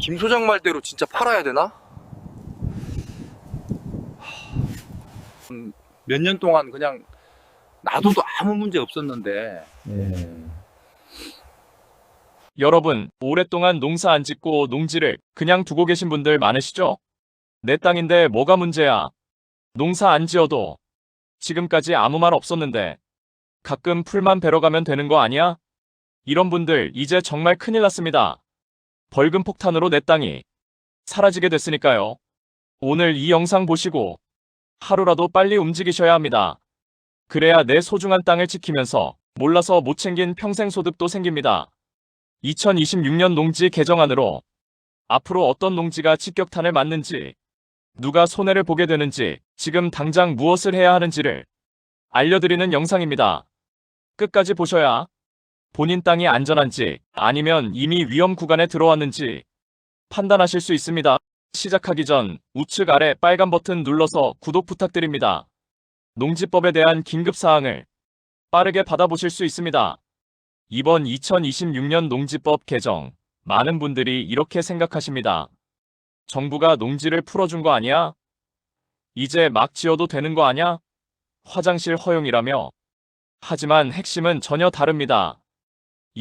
김 소장 말대로 진짜 팔아야 되나? 몇 년 동안 그냥 놔둬도 아무 문제 없었는데 여러분, 오랫동안 농사 안 짓고 농지를 그냥 두고 계신 분들 많으시죠? 내 땅인데 뭐가 문제야? 농사 안 지어도 지금까지 아무 말 없었는데 가끔 풀만 베러 가면 되는 거 아니야? 이런 분들 이제 정말 큰일 났습니다. 벌금 폭탄으로 내 땅이 사라지게 됐으니까요. 오늘 이 영상 보시고 하루라도 빨리 움직이셔야 합니다. 그래야 내 소중한 땅을 지키면서 몰라서 못 챙긴 평생 소득도 생깁니다. 2026년 농지 개정안으로 앞으로 어떤 농지가 직격탄을 맞는지, 누가 손해를 보게 되는지, 지금 당장 무엇을 해야 하는지를 알려드리는 영상입니다. 끝까지 보셔야 본인 땅이 안전한지 아니면 이미 위험 구간에 들어왔는지 판단하실 수 있습니다. 시작하기 전 우측 아래 빨간 버튼 눌러서 구독 부탁드립니다. 농지법에 대한 긴급 사항을 빠르게 받아보실 수 있습니다. 이번 2026년 농지법 개정, 많은 분들이 이렇게 생각하십니다. 정부가 농지를 풀어준 거 아니야? 이제 막 지어도 되는 거 아냐? 화장실 허용이라며. 하지만 핵심은 전혀 다릅니다.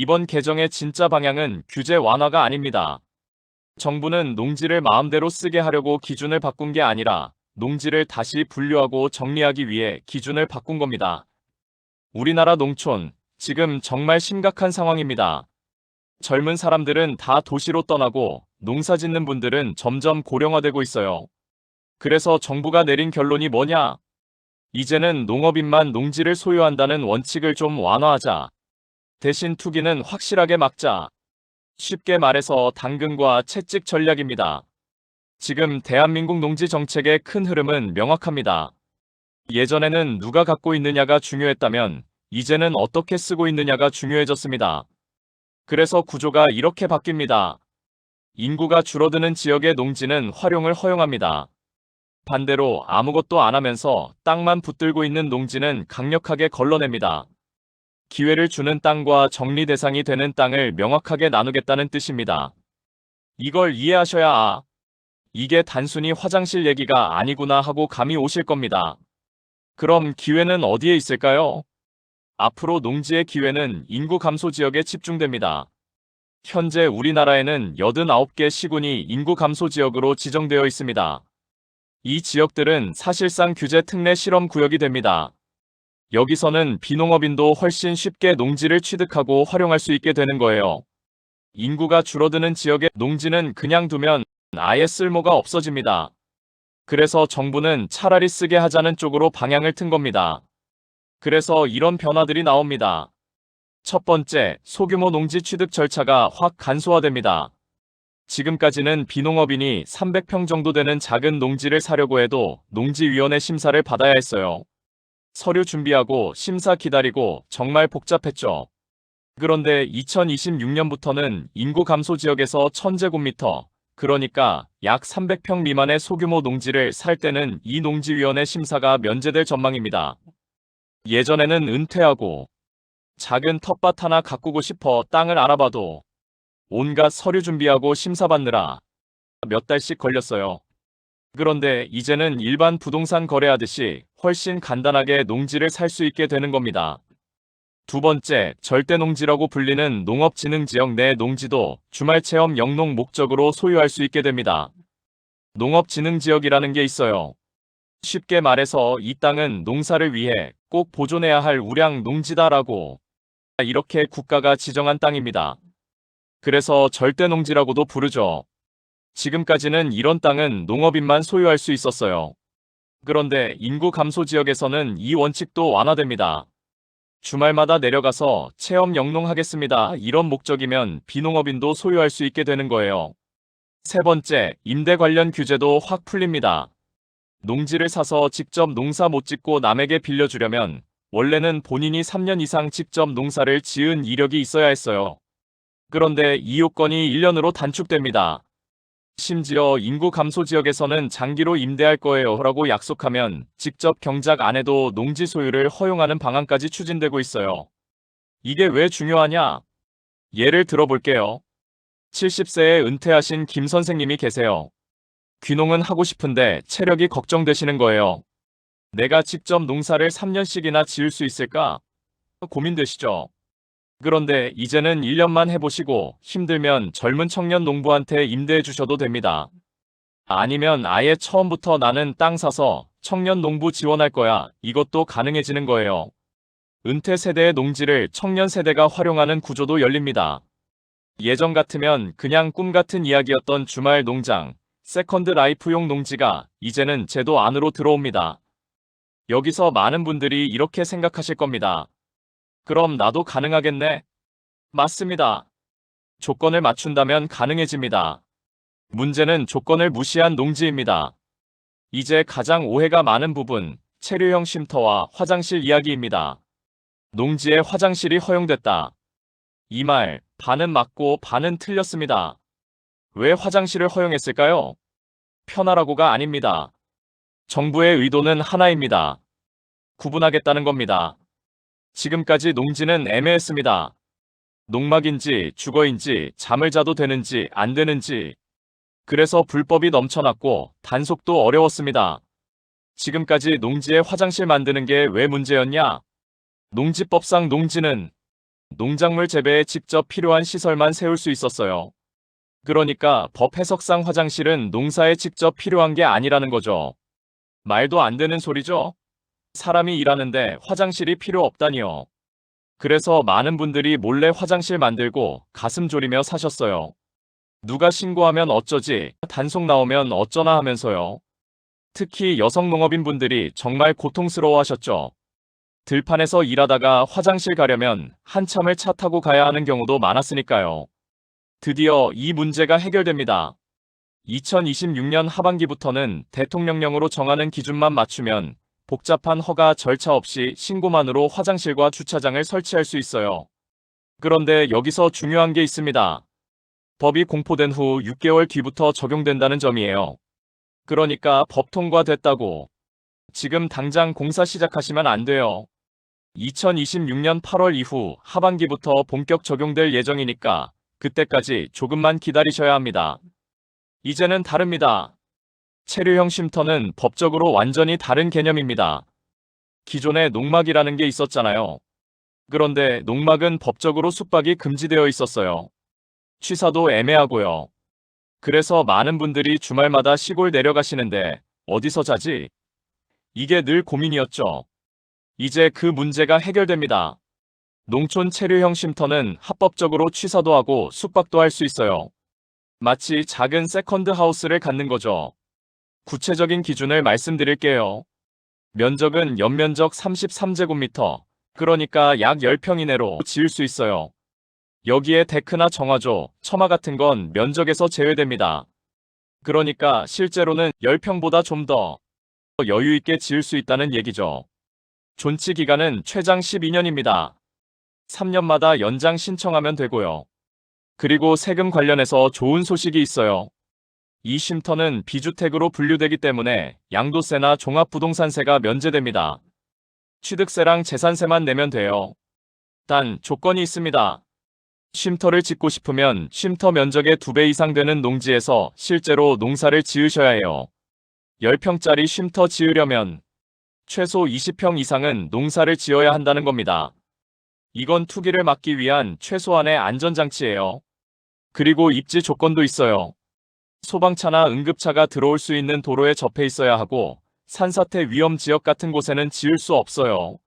이번 개정의 진짜 방향은 규제 완화가 아닙니다. 정부는 농지를 마음대로 쓰게 하려고 기준을 바꾼 게 아니라 농지를 다시 분류하고 정리하기 위해 기준을 바꾼 겁니다. 우리나라 농촌, 지금 정말 심각한 상황입니다. 젊은 사람들은 다 도시로 떠나고 농사 짓는 분들은 점점 고령화되고 있어요. 그래서 정부가 내린 결론이 뭐냐? 이제는 농업인만 농지를 소유한다는 원칙을 좀 완화하자. 대신 투기는 확실하게 막자. 쉽게 말해서 당근과 채찍 전략입니다. 지금 대한민국 농지 정책의 큰 흐름은 명확합니다. 예전에는 누가 갖고 있느냐가 중요했다면 이제는 어떻게 쓰고 있느냐가 중요해졌습니다. 그래서 구조가 이렇게 바뀝니다. 인구가 줄어드는 지역의 농지는 활용을 허용합니다. 반대로 아무것도 안 하면서 땅만 붙들고 있는 농지는 강력하게 걸러냅니다. 기회를 주는 땅과 정리 대상이 되는 땅을 명확하게 나누겠다는 뜻입니다. 이걸 이해하셔야 아, 이게 단순히 화장실 얘기가 아니구나 하고 감이 오실 겁니다. 그럼 기회는 어디에 있을까요? 앞으로 농지의 기회는 인구 감소 지역에 집중됩니다. 현재 우리나라에는 89개 시군이 인구 감소 지역으로 지정되어 있습니다. 이 지역들은 사실상 규제 특례 실험 구역이 됩니다. 여기서는 비농업인도 훨씬 쉽게 농지를 취득하고 활용할 수 있게 되는 거예요. 인구가 줄어드는 지역의 농지는 그냥 두면 아예 쓸모가 없어집니다. 그래서 정부는 차라리 쓰게 하자는 쪽으로 방향을 튼 겁니다. 그래서 이런 변화들이 나옵니다. 첫 번째, 소규모 농지 취득 절차가 확 간소화됩니다. 지금까지는 비농업인이 300평 정도 되는 작은 농지를 사려고 해도 농지위원회 심사를 받아야 했어요. 서류 준비하고 심사 기다리고 정말 복잡했죠. 그런데 2026년부터는 인구 감소 지역에서 1000제곱미터, 그러니까 약 300평 미만의 소규모 농지를 살 때는 이 농지위원회 심사가 면제될 전망입니다. 예전에는 은퇴하고 작은 텃밭 하나 가꾸고 싶어 땅을 알아봐도 온갖 서류 준비하고 심사받느라 몇 달씩 걸렸어요. 그런데 이제는 일반 부동산 거래하듯이 훨씬 간단하게 농지를 살 수 있게 되는 겁니다. 두 번째, 절대농지라고 불리는 농업진흥지역 내 농지도 주말 체험 영농 목적으로 소유할 수 있게 됩니다. 농업진흥지역이라는 게 있어요. 쉽게 말해서 이 땅은 농사를 위해 꼭 보존해야 할 우량 농지다라고 이렇게 국가가 지정한 땅입니다. 그래서 절대농지라고도 부르죠. 지금까지는 이런 땅은 농업인만 소유할 수 있었어요. 그런데 인구 감소 지역에서는 이 원칙도 완화됩니다. 주말마다 내려가서 체험 영농하겠습니다. 이런 목적이면 비농업인도 소유할 수 있게 되는 거예요. 세 번째, 임대 관련 규제도 확 풀립니다. 농지를 사서 직접 농사 못 짓고 남에게 빌려주려면 원래는 본인이 3년 이상 직접 농사를 지은 이력이 있어야 했어요. 그런데 이 요건이 1년으로 단축됩니다. 심지어 인구 감소 지역에서는 장기로 임대할 거예요 라고 약속하면 직접 경작 안 해도 농지 소유를 허용하는 방안까지 추진되고 있어요. 이게 왜 중요하냐? 예를 들어볼게요. 70세에 은퇴하신 김 선생님이 계세요. 귀농은 하고 싶은데 체력이 걱정되시는 거예요. 내가 직접 농사를 3년씩이나 지을 수 있을까? 고민되시죠? 그런데 이제는 1년만 해보시고 힘들면 젊은 청년 농부한테 임대해 주셔도 됩니다. 아니면 아예 처음부터 나는 땅 사서 청년 농부 지원할 거야. 이것도 가능해지는 거예요. 은퇴 세대의 농지를 청년 세대가 활용하는 구조도 열립니다. 예전 같으면 그냥 꿈 같은 이야기였던 주말 농장, 세컨드 라이프용 농지가 이제는 제도 안으로 들어옵니다. 여기서 많은 분들이 이렇게 생각하실 겁니다. 그럼 나도 가능하겠네? 맞습니다. 조건을 맞춘다면 가능해집니다. 문제는 조건을 무시한 농지입니다. 이제 가장 오해가 많은 부분, 체류형 쉼터와 화장실 이야기입니다. 농지에 화장실이 허용됐다. 이 말, 반은 맞고 반은 틀렸습니다. 왜 화장실을 허용했을까요? 편하라고가 아닙니다. 정부의 의도는 하나입니다. 구분하겠다는 겁니다. 지금까지 농지는 애매했습니다. 농막인지 주거인지 잠을 자도 되는지 안 되는지. 그래서 불법이 넘쳐났고 단속도 어려웠습니다. 지금까지 농지에 화장실 만드는 게 왜 문제였냐? 농지법상 농지는 농작물 재배에 직접 필요한 시설만 세울 수 있었어요. 그러니까 법 해석상 화장실은 농사에 직접 필요한 게 아니라는 거죠. 말도 안 되는 소리죠? 사람이 일하는데 화장실이 필요 없다니요. 그래서 많은 분들이 몰래 화장실 만들고 가슴 졸이며 사셨어요. 누가 신고하면 어쩌지, 단속 나오면 어쩌나 하면서요. 특히 여성 농업인 분들이 정말 고통스러워 하셨죠. 들판에서 일하다가 화장실 가려면 한참을 차 타고 가야 하는 경우도 많았으니까요. 드디어 이 문제가 해결됩니다. 2026년 하반기부터는 대통령령으로 정하는 기준만 맞추면 복잡한 허가 절차 없이 신고만으로 화장실과 주차장을 설치할 수 있어요. 그런데 여기서 중요한 게 있습니다. 법이 공포된 후 6개월 뒤부터 적용된다는 점이에요. 그러니까 법 통과됐다고 지금 당장 공사 시작하시면 안 돼요. 2026년 8월 이후 하반기부터 본격 적용될 예정이니까 그때까지 조금만 기다리셔야 합니다. 이제는 다릅니다. 체류형 쉼터는 법적으로 완전히 다른 개념입니다. 기존에 농막이라는 게 있었잖아요. 그런데 농막은 법적으로 숙박이 금지되어 있었어요. 취사도 애매하고요. 그래서 많은 분들이 주말마다 시골 내려가시는데 어디서 자지? 이게 늘 고민이었죠. 이제 그 문제가 해결됩니다. 농촌 체류형 쉼터는 합법적으로 취사도 하고 숙박도 할 수 있어요. 마치 작은 세컨드 하우스를 갖는 거죠. 구체적인 기준을 말씀드릴게요. 면적은 연면적 33제곱미터, 그러니까 약 10평 이내로 지을 수 있어요. 여기에 데크나 정화조, 처마 같은 건 면적에서 제외됩니다. 그러니까 실제로는 10평보다 좀 더 여유 있게 지을 수 있다는 얘기죠. 존치 기간은 최장 12년입니다. 3년마다 연장 신청하면 되고요. 그리고 세금 관련해서 좋은 소식이 있어요. 이 쉼터는 비주택으로 분류되기 때문에 양도세나 종합부동산세가 면제됩니다. 취득세랑 재산세만 내면 돼요. 단 조건이 있습니다. 쉼터를 짓고 싶으면 쉼터 면적의 2배 이상 되는 농지에서 실제로 농사를 지으셔야 해요. 10평짜리 쉼터 지으려면 최소 20평 이상은 농사를 지어야 한다는 겁니다. 이건 투기를 막기 위한 최소한의 안전장치예요. 그리고 입지 조건도 있어요. 소방차나 응급차가 들어올 수 있는 도로에 접해 있어야 하고 산사태 위험 지역 같은 곳에는 지을 수 없어요.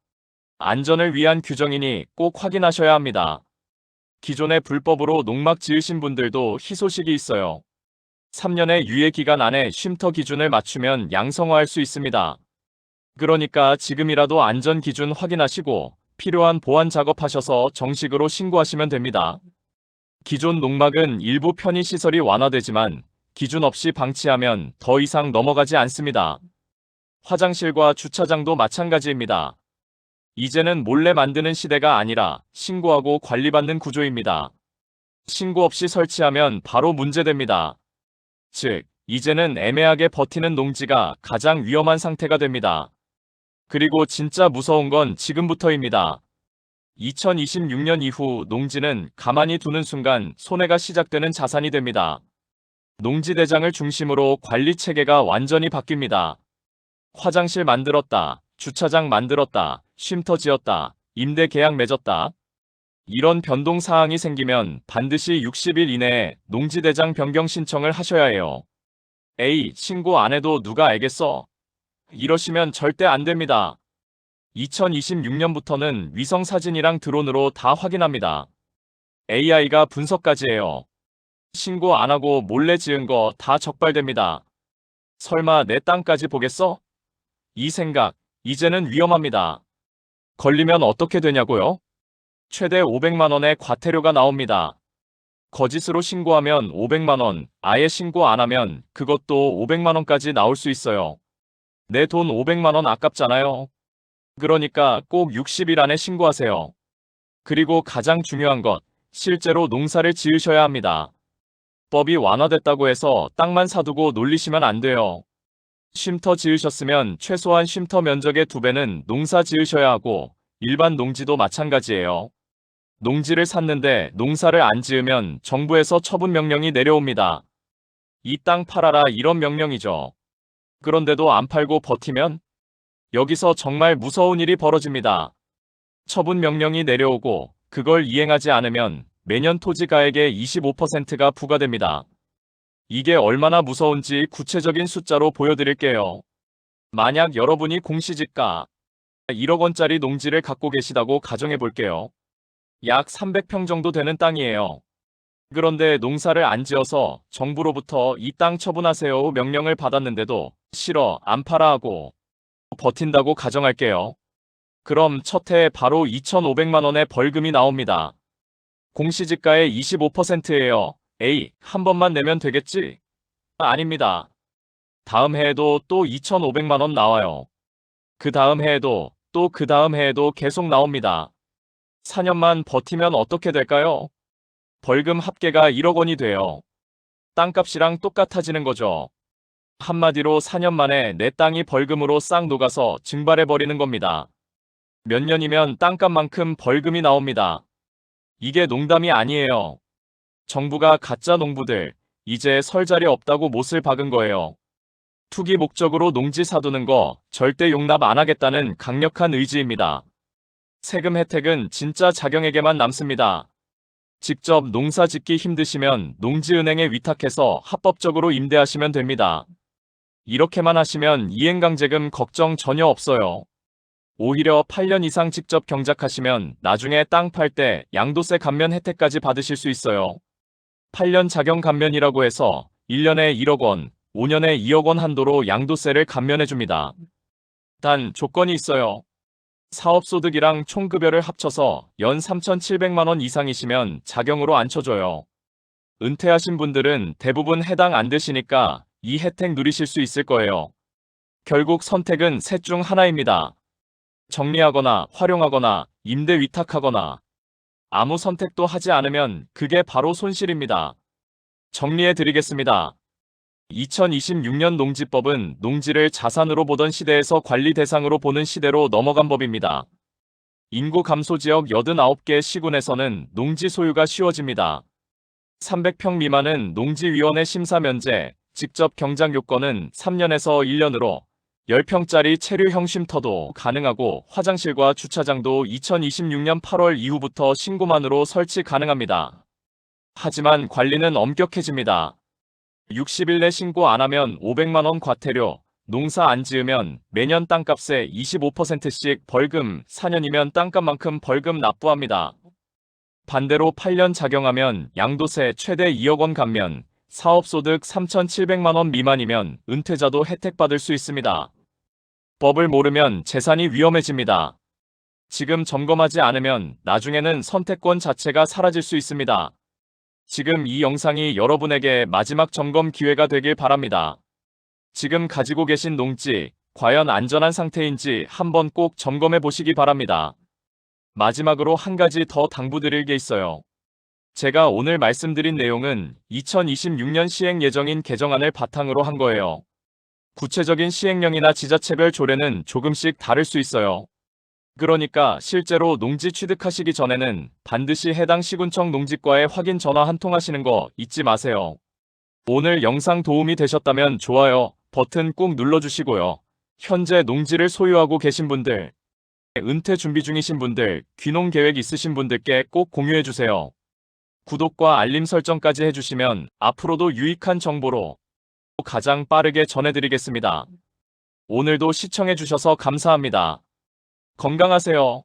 안전을 위한 규정이니 꼭 확인하셔야 합니다. 기존에 불법으로 농막 지으신 분들도 희소식이 있어요. 3년의 유예 기간 안에 쉼터 기준을 맞추면 양성화할 수 있습니다. 그러니까 지금이라도 안전 기준 확인하시고 필요한 보완 작업하셔서 정식으로 신고하시면 됩니다. 기존 농막은 일부 편의 시설이 완화되지만 기준 없이 방치하면 더 이상 넘어가지 않습니다. 화장실과 주차장도 마찬가지입니다. 이제는 몰래 만드는 시대가 아니라 신고하고 관리받는 구조입니다. 신고 없이 설치하면 바로 문제됩니다. 즉, 이제는 애매하게 버티는 농지가 가장 위험한 상태가 됩니다. 그리고 진짜 무서운 건 지금부터입니다. 2026년 이후 농지는 가만히 두는 순간 손해가 시작되는 자산이 됩니다. 농지 대장을 중심으로 관리 체계가 완전히 바뀝니다. 화장실 만들었다, 주차장 만들었다, 쉼터 지었다, 임대 계약 맺었다. 이런 변동 사항이 생기면 반드시 60일 이내에 농지 대장 변경 신청을 하셔야 해요. A. 신고 안 해도 누가 알겠어? 이러시면 절대 안 됩니다. 2026년부터는 위성 사진이랑 드론으로 다 확인합니다. AI가 분석까지 해요. 신고 안 하고 몰래 지은 거 다 적발됩니다. 설마 내 땅까지 보겠어? 이 생각, 이제는 위험합니다. 걸리면 어떻게 되냐고요? 최대 500만원의 과태료가 나옵니다. 거짓으로 신고하면 500만원, 아예 신고 안 하면 그것도 500만원까지 나올 수 있어요. 내 돈 500만원 아깝잖아요. 그러니까 꼭 60일 안에 신고하세요. 그리고 가장 중요한 것, 실제로 농사를 지으셔야 합니다. 법이 완화됐다고 해서 땅만 사두고 놀리시면 안 돼요. 쉼터 지으셨으면 최소한 쉼터 면적의 두 배는 농사 지으셔야 하고 일반 농지도 마찬가지예요. 농지를 샀는데 농사를 안 지으면 정부에서 처분 명령이 내려옵니다. 이 땅 팔아라 이런 명령이죠. 그런데도 안 팔고 버티면 여기서 정말 무서운 일이 벌어집니다. 처분 명령이 내려오고 그걸 이행하지 않으면 매년 토지가액의 25%가 부과됩니다. 이게 얼마나 무서운지 구체적인 숫자로 보여드릴게요. 만약 여러분이 공시지가 1억 원짜리 농지를 갖고 계시다고 가정해 볼게요. 약 300평 정도 되는 땅이에요. 그런데 농사를 안 지어서 정부로부터 이 땅 처분하세요 명령을 받았는데도 싫어 안 팔아 하고 버틴다고 가정할게요. 그럼 첫 해에 바로 2,500만 원의 벌금이 나옵니다. 공시지가의 25%예요. 에이, 한 번만 내면 되겠지? 아, 아닙니다. 다음 해에도 또 2,500만 원 나와요. 그 다음 해에도 또 그 다음 해에도 계속 나옵니다. 4년만 버티면 어떻게 될까요? 벌금 합계가 1억 원이 돼요. 땅값이랑 똑같아지는 거죠. 한마디로 4년 만에 내 땅이 벌금으로 싹 녹아서 증발해버리는 겁니다. 몇 년이면 땅값만큼 벌금이 나옵니다. 이게 농담이 아니에요. 정부가 가짜 농부들, 이제 설 자리 없다고 못을 박은 거예요. 투기 목적으로 농지 사두는 거 절대 용납 안 하겠다는 강력한 의지입니다. 세금 혜택은 진짜 자경에게만 남습니다. 직접 농사 짓기 힘드시면 농지은행에 위탁해서 합법적으로 임대하시면 됩니다. 이렇게만 하시면 이행강제금 걱정 전혀 없어요. 오히려 8년 이상 직접 경작하시면 나중에 땅 팔 때 양도세 감면 혜택까지 받으실 수 있어요. 8년 자경 감면이라고 해서 1년에 1억 원, 5년에 2억 원 한도로 양도세를 감면해 줍니다. 단 조건이 있어요. 사업소득이랑 총급여를 합쳐서 연 3,700만 원 이상이시면 자경으로 안 쳐줘요. 은퇴하신 분들은 대부분 해당 안 되시니까 이 혜택 누리실 수 있을 거예요. 결국 선택은 셋 중 하나입니다. 정리하거나 활용하거나 임대 위탁하거나 아무 선택도 하지 않으면 그게 바로 손실입니다. 정리해 드리겠습니다. 2026년 농지법은 농지를 자산으로 보던 시대에서 관리 대상으로 보는 시대로 넘어간 법입니다. 인구 감소 지역 89개 시군에서는 농지 소유가 쉬워집니다. 300평 미만은 농지위원회 심사 면제, 직접 경작 요건은 3년에서 1년으로 10평짜리 체류 형 쉼터도 가능하고 화장실과 주차장도 2026년 8월 이후부터 신고만으로 설치 가능합니다. 하지만 관리는 엄격해집니다. 60일 내 신고 안 하면 500만원 과태료, 농사 안 지으면 매년 땅값의 25%씩 벌금, 4년이면 땅값만큼 벌금 납부합니다. 반대로 8년 작용하면 양도세 최대 2억 원 감면, 사업소득 3,700만원 미만이면 은퇴자도 혜택받을 수 있습니다. 법을 모르면 재산이 위험해집니다. 지금 점검하지 않으면 나중에는 선택권 자체가 사라질 수 있습니다. 지금 이 영상이 여러분에게 마지막 점검 기회가 되길 바랍니다. 지금 가지고 계신 농지, 과연 안전한 상태인지 한번 꼭 점검해 보시기 바랍니다. 마지막으로 한 가지 더 당부드릴 게 있어요. 제가 오늘 말씀드린 내용은 2026년 시행 예정인 개정안을 바탕으로 한 거예요. 구체적인 시행령이나 지자체별 조례는 조금씩 다를 수 있어요. 그러니까 실제로 농지 취득하시기 전에는 반드시 해당 시군청 농지과에 확인 전화 한 통 하시는 거 잊지 마세요. 오늘 영상 도움이 되셨다면 좋아요 버튼 꾹 눌러주시고요. 현재 농지를 소유하고 계신 분들, 은퇴 준비 중이신 분들, 귀농 계획 있으신 분들께 꼭 공유해주세요. 구독과 알림 설정까지 해주시면 앞으로도 유익한 정보로 가장 빠르게 전해드리겠습니다. 오늘도 시청해주셔서 감사합니다. 건강하세요.